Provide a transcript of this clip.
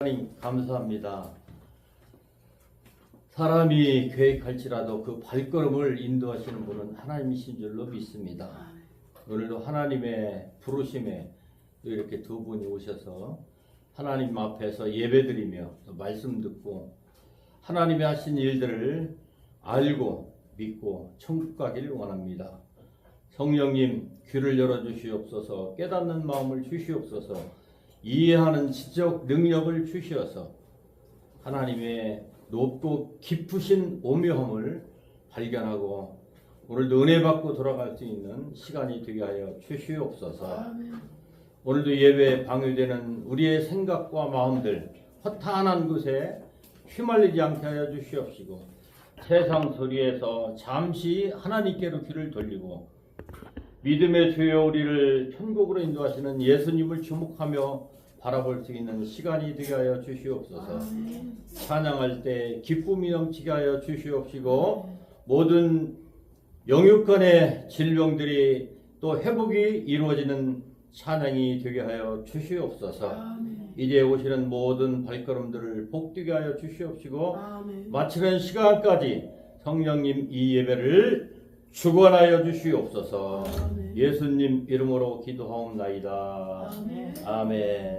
하나님 감사합니다. 사람이 계획할지라도 그 발걸음을 인도하시는 분은 하나님이신 줄로 믿습니다. 오늘도 하나님의 부르심에 또 이렇게 두 분이 오셔서 하나님 앞에서 예배드리며 또 말씀 듣고 하나님이 하신 일들을 알고 믿고 천국 가기를 원합니다. 성령님 귀를 열어 주시옵소서 깨닫는 마음을 주시옵소서 이해하는 지적 능력을 주시어서 하나님의 높고 깊으신 오묘함을 발견하고 오늘도 은혜 받고 돌아갈 수 있는 시간이 되게 하여 주시옵소서. 오늘도 예배에 방해되는 우리의 생각과 마음들 허탄한 곳에 휘말리지 않게 하여 주시옵시고 세상 소리에서 잠시 하나님께로 귀를 돌리고 믿음의 주여 우리를 천국으로 인도하시는 예수님을 주목하며 바라볼 수 있는 시간이 되게 하여 주시옵소서. 찬양할 때 기쁨이 넘치게 하여 주시옵시고 모든 영육간의 질병들이 또 회복이 이루어지는 찬양이 되게 하여 주시옵소서. 이제 오시는 모든 발걸음들을 복되게 하여 주시옵시고 마치는 시간까지 성령님 이 예배를 주관하여 주시옵소서. 예수님 이름으로 기도하옵나이다. 아멘.